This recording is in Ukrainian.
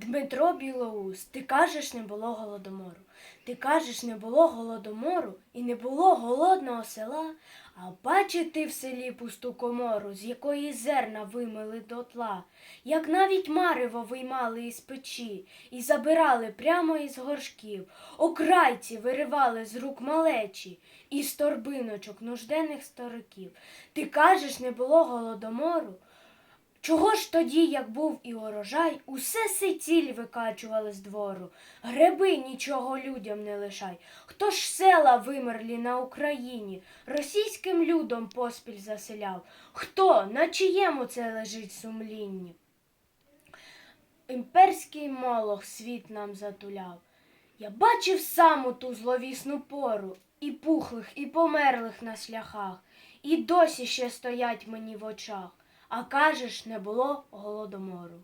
Дмитро Білоус, ти кажеш, не було голодомору. Ти кажеш, не було голодомору і не було голодного села. А бачив ти в селі пусту комору, з якої зерна вимили дотла, як навіть марево виймали із печі і забирали прямо із горшків, окрайці виривали з рук малечі і з торбиночок нужденних стариків. Ти кажеш, не було голодомору. Чого ж тоді, як був і урожай, усе сиціль викачували з двору, гриби нічого людям не лишай. Хто ж села вимерлі на Україні, російським людом поспіль заселяв? Хто, на чиєму це лежить сумлінні? Імперський молох світ нам затуляв. Я бачив сам у ту зловісну пору, і пухлих, і померлих на шляхах, і досі ще стоять мені в очах. А кажеш, не було голодомору.